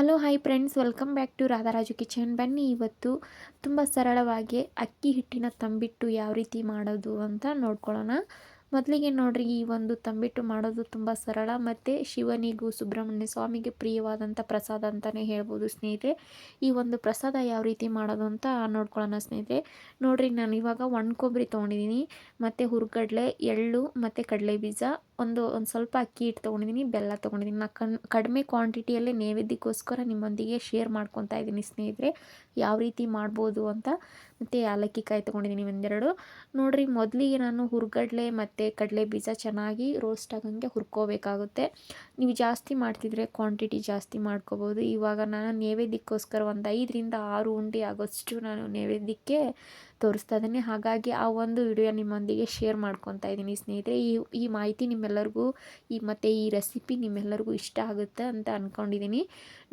Hello hi friends welcome back to Radharaju kitchen ಬನ್ನಿ ಇವತ್ತು ತುಂಬ ಸರಳವಾಗಿ ಅಕ್ಕಿ ಹಿಟ್ಟಿನ ತಂಬಿಟ್ಟು ಯಾವ ರೀತಿ ಮಾಡೋದು ಅಂತ ನೋಡ್ಕೊಳ್ಳೋಣ. ಮೊದಲಿಗೆ ನೋಡ್ರಿ, ಈ ಒಂದು ತಂಬಿಟ್ಟು ಮಾಡೋದು ತುಂಬ ಸರಳ ಮತ್ತು ಶಿವನಿಗೂ ಸುಬ್ರಹ್ಮಣ್ಯ ಸ್ವಾಮಿಗೆ ಪ್ರಿಯವಾದಂಥ ಪ್ರಸಾದ ಅಂತಲೇ ಹೇಳ್ಬೋದು ಸ್ನೇಹಿತರೆ. ಈ ಒಂದು ಪ್ರಸಾದ ಯಾವ ರೀತಿ ಮಾಡೋದು ಅಂತ ನೋಡ್ಕೊಳ್ಳೋಣ ಸ್ನೇಹಿತರೆ. ನೋಡ್ರಿ, ನಾನು ಇವಾಗ ಒಣ ಕೊಬ್ಬರಿ ತೊಗೊಂಡಿದ್ದೀನಿ. ಮತ್ತು ಹುರ್ಗಡ್ಲೆ, ಎಳ್ಳು ಮತ್ತು ಕಡಲೆ ಬೀಜ ಒಂದು ಒಂದು ಸ್ವಲ್ಪ ಅಕ್ಕಿ ಹಿಟ್ಟು ತೊಗೊಂಡಿದ್ದೀನಿ ಬೆಲ್ಲ ತೊಗೊಂಡಿದ್ದೀನಿ ನಾನು ಕಣ್, ಕಡಿಮೆ ಕ್ವಾಂಟಿಟಿಯಲ್ಲೇ ನೈವೇದ್ಯಕ್ಕೋಸ್ಕರ ನಿಮ್ಮೊಂದಿಗೆ ಶೇರ್ ಮಾಡ್ಕೊತಾ ಇದ್ದೀನಿ ಸ್ನೇಹಿತರೆ. ಯಾವ ರೀತಿ ಮಾಡ್ಬೋದು ಅಂತ. ಮತ್ತು ಏಲಕ್ಕಿ ಕಾಯಿ ತೊಗೊಂಡಿದ್ದೀನಿ ಒಂದೆರಡು. ನೋಡಿರಿ, ಮೊದಲಿಗೆ ನಾನು ಹುರ್ಗಡ್ಲೆ ಮತ್ತು ಕಡಲೆ ಬೀಜ ಚೆನ್ನಾಗಿ ರೋಸ್ಟ್ ಆಗಂಗೆ ಹುರ್ಕೋಬೇಕಾಗುತ್ತೆ. ನೀವು ಜಾಸ್ತಿ ಮಾಡ್ತಿದ್ರೆ ಕ್ವಾಂಟಿಟಿ ಜಾಸ್ತಿ ಮಾಡ್ಕೋಬೋದು. ಇವಾಗ ನಾನು ನೈವೇದ್ಯಕ್ಕೋಸ್ಕರ ಒಂದು ಐದರಿಂದ ಆರು ಉಂಡೆ ಆಗೋಷ್ಟು ನಾನು ನೈವೇದ್ಯಕ್ಕೆ ತೋರಿಸ್ತಾ ಇದ್ದೀನಿ ಹಾಗಾಗಿ ಆ ಒಂದು ವಿಡಿಯೋ ನಿಮ್ಮೊಂದಿಗೆ ಶೇರ್ ಮಾಡ್ಕೊತಾ ಇದ್ದೀನಿ ಸ್ನೇಹಿತರೆ. ಈ ಈ ಮಾಹಿತಿ ನಿಮ್ಮೆಲ್ಲರಿಗೂ ಈ, ಮತ್ತು ಈ ರೆಸಿಪಿ ನಿಮ್ಮೆಲ್ಲರಿಗೂ ಇಷ್ಟ ಆಗುತ್ತೆ ಅಂತ ಅಂದ್ಕೊಂಡಿದ್ದೀನಿ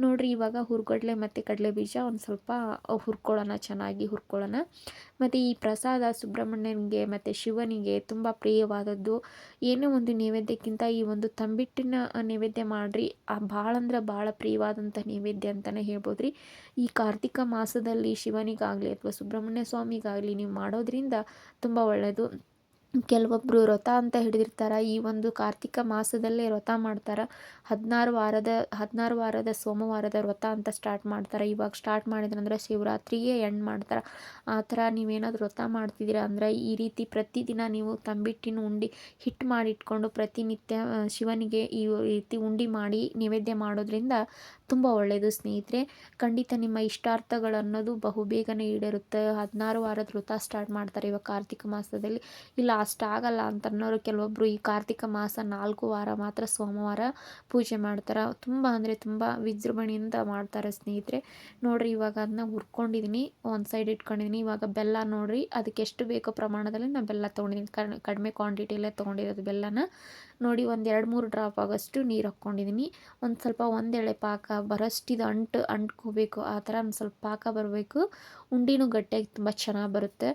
ನೋಡಿರಿ, ಇವಾಗ ಹುರ್ಗಡ್ಲೆ ಮತ್ತು ಕಡಲೆ ಬೀಜ ಒಂದು ಸ್ವಲ್ಪ ಹುರ್ಕೊಳ್ಳೋಣ, ಚೆನ್ನಾಗಿ ಹುರ್ಕೊಳ್ಳೋಣ. ಮತ್ತು ಈ ಪ್ರಸಾದ ಸುಬ್ರಹ್ಮಣ್ಯನಿಗೆ ಮತ್ತು ಶಿವನಿಗೆ ತುಂಬ ಪ್ರಿಯವಾದದ್ದು ಏನೇ ಒಂದು ನೈವೇದ್ಯಕ್ಕಿಂತ ಈ ಒಂದು ತಂಬಿಟ್ಟಿನ ನೈವೇದ್ಯ ಮಾಡಿರಿ. ಭಾಳ ಅಂದ್ರೆ ಭಾಳ ಪ್ರಿಯವಾದಂಥ ನೈವೇದ್ಯ ಅಂತಲೇ ಹೇಳ್ಬೋದು ರೀ ಈ ಕಾರ್ತಿಕ ಮಾಸದಲ್ಲಿ ಶಿವನಿಗಾಗಲಿ ಅಥವಾ ಸುಬ್ರಹ್ಮಣ್ಯ ಸ್ವಾಮಿಗಾಗಲಿ ನೀವು ಮಾಡೋದ್ರಿಂದ ತುಂಬ ಒಳ್ಳೆಯದು ಕೆಲವೊಬ್ಬರು ವ್ರತ ಅಂತ ಹಿಡಿದಿರ್ತಾರೆ. ಈ ಒಂದು ಕಾರ್ತಿಕ ಮಾಸದಲ್ಲೇ ವ್ರತ ಮಾಡ್ತಾರೆ. ಹದಿನಾರು ವಾರದ ಹದಿನಾರು ವಾರದ ಸೋಮವಾರದ ವ್ರತ ಅಂತ ಸ್ಟಾರ್ಟ್ ಮಾಡ್ತಾರೆ. ಇವಾಗ ಸ್ಟಾರ್ಟ್ ಮಾಡಿದ್ರಂದ್ರೆ ಶಿವರಾತ್ರಿಗೆ ಎಂಡ್ ಮಾಡ್ತಾರೆ. ಆ ಥರ ನೀವೇನಾದರೂ ವ್ರತ ಮಾಡ್ತಿದ್ದೀರಾ? ಅಂದರೆ ಈ ರೀತಿ ಪ್ರತಿದಿನ ನೀವು ತಂಬಿಟ್ಟಿನ ಉಂಡಿ ಹಿಟ್ಟು ಮಾಡಿಟ್ಕೊಂಡು ಪ್ರತಿನಿತ್ಯ ಶಿವನಿಗೆ ಈ ರೀತಿ ಉಂಡೆ ಮಾಡಿ ನೈವೇದ್ಯ ಮಾಡೋದ್ರಿಂದ ತುಂಬ ಒಳ್ಳೆಯದು ಸ್ನೇಹಿತರೆ. ಖಂಡಿತ ನಿಮ್ಮ ಇಷ್ಟಾರ್ಥಗಳನ್ನೋದು ಬಹುಬೇಗನೆ ಈಡೇರುತ್ತೆ. ಹದಿನಾರು ವಾರದ ವ್ರತ ಸ್ಟಾರ್ಟ್ ಮಾಡ್ತಾರೆ ಇವಾಗ ಕಾರ್ತಿಕ ಮಾಸದಲ್ಲಿ. ಇಲ್ಲ ಅಷ್ಟಾಗಲ್ಲ ಅಂತನ್ನೋರು ಕೆಲವೊಬ್ಬರು ಈ ಕಾರ್ತಿಕ ಮಾಸ ನಾಲ್ಕು ವಾರ ಮಾತ್ರ ಸೋಮವಾರ ಪೂಜೆ ಮಾಡ್ತಾರೆ. ತುಂಬ ಅಂದರೆ ತುಂಬ ವಿಜೃಂಭಣೆಯಿಂದ ಮಾಡ್ತಾರೆ ಸ್ನೇಹಿತರೆ. ನೋಡಿರಿ ಇವಾಗ ಅದನ್ನ ಹುರ್ಕೊಂಡಿದ್ದೀನಿ ಒಂದು ಸೈಡ್ ಇಟ್ಕೊಂಡಿದ್ದೀನಿ ಇವಾಗ ಬೆಲ್ಲ ನೋಡಿರಿ ಅದಕ್ಕೆ ಎಷ್ಟು ಬೇಕೋ ಪ್ರಮಾಣದಲ್ಲಿ ನಾನು ಬೆಲ್ಲ ತೊಗೊಂಡಿದ್ದೀನಿ ಕಡಿಮೆ ಕ್ವಾಂಟಿಟಿಯಲ್ಲೇ ತೊಗೊಂಡಿರೋದು ಬೆಲ್ಲನ. ನೋಡಿ ಒಂದು ಎರಡು ಮೂರು ಡ್ರಾಪ್ ಆಗೋಷ್ಟು ನೀರು ಹಾಕ್ಕೊಂಡಿದ್ದೀನಿ ಒಂದು ಸ್ವಲ್ಪ ಒಂದೆಳೆ ಪಾಕ, ಬರೋಷ್ಟಿದು ಅಂಟು, ಅಂಟ್ಕೋಬೇಕು. ಆ ಥರ ಒಂದು ಸ್ವಲ್ಪ ಪಾಕ ಬರಬೇಕು. ಉಂಡಿನೂ ಗಟ್ಟಿಯಾಗಿ ತುಂಬ ಚೆನ್ನಾಗಿ ಬರುತ್ತೆ.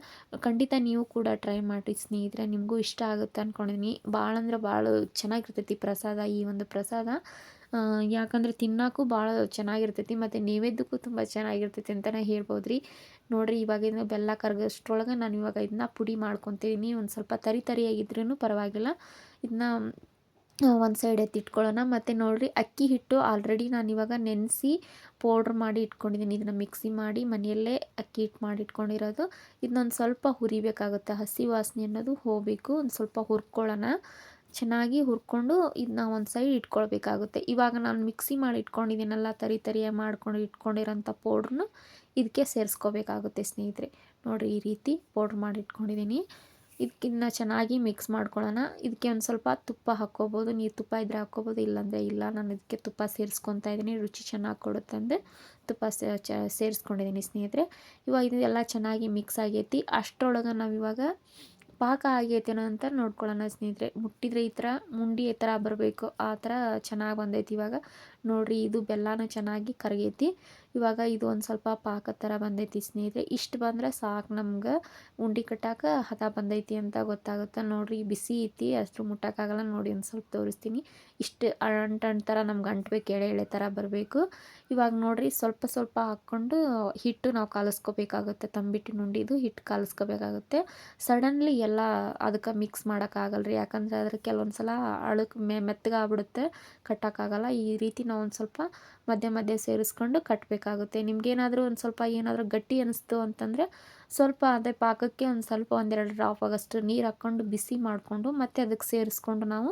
ಖಂಡಿತ ನೀವು ಕೂಡ ಟ್ರೈ ಮಾಡಿ ಸ್ನೇಹಿತರೆ. ನಿಮಗೂ ಇಷ್ಟ ಆಗುತ್ತೆ ಅಂದ್ಕೊಂಡಿದ್ದೀನಿ ಭಾಳ ಅಂದ್ರೆ ಭಾಳ ಚೆನ್ನಾಗಿರ್ತೈತಿ ಪ್ರಸಾದ ಈ ಒಂದು ಪ್ರಸಾದ. ಯಾಕಂದರೆ ತಿನ್ನೋಕ್ಕೂ ಭಾಳ ಚೆನ್ನಾಗಿರ್ತೈತಿ, ಮತ್ತು ನೈವೇದ್ಯಕ್ಕೂ ತುಂಬ ಚೆನ್ನಾಗಿರ್ತೈತಿ ಅಂತಲೇ ಹೇಳ್ಬೋದು ರೀ ನೋಡಿರಿ, ಇವಾಗ ಬೆಲ್ಲ ಕರಗೋಷ್ಟ್ರೊಳಗೆ ನಾನು ಇವಾಗ ಇದನ್ನ ಪುಡಿ ಮಾಡ್ಕೊತೀನಿ ಒಂದು ಸ್ವಲ್ಪ ತರಿ ತರಿಯಾಗಿದ್ರೂ ಪರವಾಗಿಲ್ಲ. ಇದನ್ನ ಒಂದು ಸೈಡ್ ಎತ್ತಿಟ್ಕೊಳ್ಳೋಣ ಮತ್ತು ನೋಡಿರಿ, ಅಕ್ಕಿ ಹಿಟ್ಟು ಆಲ್ರೆಡಿ ನಾನು ಇವಾಗ ನೆನೆಸಿ ಪೌಡ್ರ್ ಮಾಡಿ ಇಟ್ಕೊಂಡಿದ್ದೀನಿ ಇದನ್ನು ಮಿಕ್ಸಿ ಮಾಡಿ ಮನೆಯಲ್ಲೇ ಅಕ್ಕಿ ಹಿಟ್ಟು ಮಾಡಿ ಇಟ್ಕೊಂಡಿರೋದು. ಇದನ್ನೊಂದು ಸ್ವಲ್ಪ ಹುರಿಬೇಕಾಗುತ್ತೆ. ಹಸಿ ವಾಸನೆ ಅನ್ನೋದು ಹೋಗಬೇಕು. ಒಂದು ಸ್ವಲ್ಪ ಹುರ್ಕೊಳ್ಳೋಣ. ಚೆನ್ನಾಗಿ ಹುರ್ಕೊಂಡು ಇದನ್ನ ಒಂದು ಸೈಡ್ ಇಟ್ಕೊಳ್ಬೇಕಾಗುತ್ತೆ. ಇವಾಗ ನಾನು ಮಿಕ್ಸಿ ಮಾಡಿ ಇಟ್ಕೊಂಡಿದ್ದೀನಲ್ಲ, ತರಿ ತರಿಯಾಗಿ ಮಾಡ್ಕೊಂಡು ಇಟ್ಕೊಂಡಿರೋಂಥ ಪೌಡ್ರನ್ನ ಇದಕ್ಕೆ ಸೇರಿಸ್ಕೋಬೇಕಾಗುತ್ತೆ ಸ್ನೇಹಿತರೆ. ನೋಡಿರಿ ಈ ರೀತಿ ಪೌಡ್ರ್ ಮಾಡಿ ಇಟ್ಕೊಂಡಿದ್ದೀನಿ. ಇದಕ್ಕಿನ್ನ ಚೆನ್ನಾಗಿ ಮಿಕ್ಸ್ ಮಾಡ್ಕೊಳ್ಳೋಣ. ಇದಕ್ಕೆ ಒಂದು ಸ್ವಲ್ಪ ತುಪ್ಪ ಹಾಕ್ಕೋಬೋದು. ನೀರು ತುಪ್ಪ ಇದ್ದರೆ ಹಾಕ್ಕೋಬೋದು, ಇಲ್ಲಾಂದರೆ ಇಲ್ಲ. ನಾನು ಇದಕ್ಕೆ ತುಪ್ಪ ಸೇರಿಸ್ಕೊತಾ ಇದ್ದೀನಿ. ರುಚಿ ಚೆನ್ನಾಗಿ ಕೊಡುತ್ತೆ ಅಂದರೆ ತುಪ್ಪ ಸೇರಿಸ್ಕೊಂಡಿದ್ದೀನಿ ಸ್ನೇಹಿತರೆ. ಇವಾಗ ಇದೆಲ್ಲ ಚೆನ್ನಾಗಿ ಮಿಕ್ಸ್ ಆಗೈತಿ. ಅಷ್ಟರೊಳಗೆ ನಾವು ಇವಾಗ ಪಾಕ ಆಗೈತೇನೋ ಅಂತ ನೋಡ್ಕೊಳ್ಳೋಣ ಸ್ನೇಹಿತರೆ. ಮುಟ್ಟಿದ್ರೆ ಈ ಥರ, ಮುಂಡಿ ಈ ಥರ ಬರಬೇಕು, ಆ ಥರ ಚೆನ್ನಾಗಿ ಬಂದೈತಿ ಇವಾಗ. ನೋಡಿರಿ ಇದು ಬೆಲ್ಲನೂ ಚೆನ್ನಾಗಿ ಕರಗೈತಿ. ಇವಾಗ ಇದು ಒಂದು ಸ್ವಲ್ಪ ಪಾಕ ಥರ ಬಂದೈತಿ ಸ್ನೇಹಿತರೆ. ಇಷ್ಟು ಬಂದರೆ ಸಾಕು ನಮ್ಗೆ. ಉಂಡೆ ಕಟ್ಟಾಕ ಹದ ಬಂದೈತಿ ಅಂತ ಗೊತ್ತಾಗುತ್ತೆ. ನೋಡಿರಿ ಬಿಸಿ ಐತಿ ಅಷ್ಟು ಮುಟ್ಟೋಕ್ಕಾಗಲ್ಲ. ನೋಡಿ ಒಂದು ಸ್ವಲ್ಪ ತೋರಿಸ್ತೀನಿ. ಇಷ್ಟು ಅಂಟು ಥರ ನಮ್ಗೆ ಅಂಟ್ಬೇಕು ಎಳೆ ಎಳೆ ಥರ ಬರಬೇಕು. ಇವಾಗ ನೋಡಿರಿ ಸ್ವಲ್ಪ ಸ್ವಲ್ಪ ಹಾಕ್ಕೊಂಡು ಹಿಟ್ಟು ನಾವು ಕಾಲಿಸ್ಕೋಬೇಕಾಗುತ್ತೆ. ತಂಬಿಟ್ಟು ನುಂಡಿದು ಹಿಟ್ಟು ಕಾಲಿಸ್ಕೋಬೇಕಾಗುತ್ತೆ. ಸಡನ್ಲಿ ಎಲ್ಲ ಅದಕ್ಕೆ ಮಿಕ್ಸ್ ಮಾಡೋಕ್ಕಾಗಲ್ಲ ರೀ ಯಾಕಂದರೆ ಅದ್ರ ಕೆಲವೊಂದು ಸಲ ಅಳಕ್ಕೆ ಮೆ, ಮೆತ್ತಗಾಗ್ಬಿಡುತ್ತೆ. ಕಟ್ಟೋಕ್ಕಾಗಲ್ಲ ಈ ರೀತಿ ನಾವು ಒಂದು ಸ್ವಲ್ಪ ಮಧ್ಯೆ ಮಧ್ಯೆ ಸೇರಿಸ್ಕೊಂಡು ಕಟ್ಟಬೇಕಾಗುತ್ತೆ ನಿಮಗೇನಾದರೂ ಒಂದು ಸ್ವಲ್ಪ ಏನಾದರೂ ಗಟ್ಟಿ ಅನ್ನಿಸ್ತು ಅಂತಂದರೆ ಸ್ವಲ್ಪ ಅದೇ ಪಾಕಕ್ಕೆ ಒಂದು ಸ್ವಲ್ಪ ಒಂದೆರಡು ಡ್ರಾಪ್ ಆಗೋಷ್ಟು ನೀರು ಹಾಕ್ಕೊಂಡು ಬಿಸಿ ಮಾಡಿಕೊಂಡು ಮತ್ತೆ ಅದಕ್ಕೆ ಸೇರಿಸ್ಕೊಂಡು ನಾವು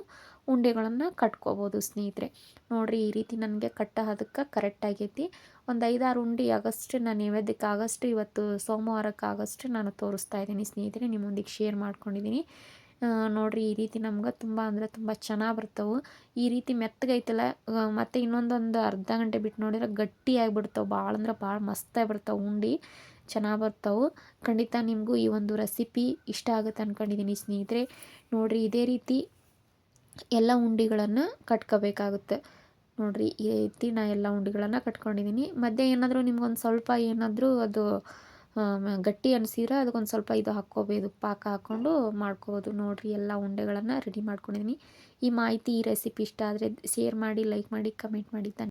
ಉಂಡೆಗಳನ್ನು ಕಟ್ಕೋಬೋದು ಸ್ನೇಹಿತರೆ. ನೋಡಿರಿ ಈ ರೀತಿ ನನಗೆ ಕಟ್ಟ ಅದಕ್ಕೆ ಕರೆಕ್ಟ್ ಆಗೈತಿ. ಒಂದು ಐದಾರು ಉಂಡೆ ಆಗಷ್ಟು ನಾನು ನೈವೇದ್ಯಕ್ಕೆ ಆಗಷ್ಟು ಇವತ್ತು ಸೋಮವಾರಕ್ಕೆ ಆಗಷ್ಟು ನಾನು ತೋರಿಸ್ತಾ ಇದ್ದೀನಿ ಸ್ನೇಹಿತರೆ, ನಿಮ್ಮೊಂದಿಗೆ ಶೇರ್ ಮಾಡ್ಕೊಂಡಿದ್ದೀನಿ ನೋಡಿರಿ ಈ ರೀತಿ ನಮ್ಗೆ ತುಂಬ ಅಂದರೆ ತುಂಬ ಚೆನ್ನಾಗಿ ಬರ್ತವೆ. ಈ ರೀತಿ ಮೆತ್ತಗೈತಲ್ಲ ಮತ್ತು ಇನ್ನೊಂದೊಂದು ಅರ್ಧ ಗಂಟೆ ಬಿಟ್ಟು ನೋಡಿದ್ರೆ ಗಟ್ಟಿಯಾಗಿ ಬಿಡ್ತಾವೆ ಭಾಳ ಅಂದ್ರೆ ಭಾಳ ಮಸ್ತಾಗಿ ಬರ್ತಾವೆ ಉಂಡೆ ಚೆನ್ನಾಗಿ ಬರ್ತಾವೆ. ಖಂಡಿತ ನಿಮಗೂ ಈ ಒಂದು ರೆಸಿಪಿ ಇಷ್ಟ ಆಗುತ್ತೆ ಅಂದ್ಕೊಂಡಿದ್ದೀನಿ ಸ್ನೇಹಿತರೆ. ನೋಡಿರಿ ಇದೇ ರೀತಿ ಎಲ್ಲ ಉಂಡೆಗಳನ್ನು ಕಟ್ಕೋಬೇಕಾಗುತ್ತೆ. ನೋಡಿರಿ ಈ ರೀತಿ ನಾ ಎಲ್ಲ ಉಂಡೆಗಳನ್ನು ಕಟ್ಕೊಂಡಿದ್ದೀನಿ ಮಧ್ಯೆ ಏನಾದರೂ ನಿಮ್ಗೊಂದು ಸ್ವಲ್ಪ ಏನಾದರೂ ಅದು ಗಟ್ಟಿ ಅನಿಸಿದ್ರೆ ಅದಕ್ಕೊಂದು ಸ್ವಲ್ಪ ಇದು ಹಾಕ್ಕೋಬೋದು ಪಾಕ ಹಾಕ್ಕೊಂಡು ಮಾಡ್ಕೋಬೋದು. ನೋಡಿರಿ ಎಲ್ಲ ಉಂಡೆಗಳನ್ನು ರೆಡಿ ಮಾಡ್ಕೊಂಡಿದ್ದೀನಿ ಈ ಮಾಹಿತಿ ಈ ರೆಸಿಪಿ ಇಷ್ಟ ಆದರೆ ಶೇರ್ ಮಾಡಿ ಲೈಕ್ ಮಾಡಿ ಕಮೆಂಟ್ ಮಾಡಿ.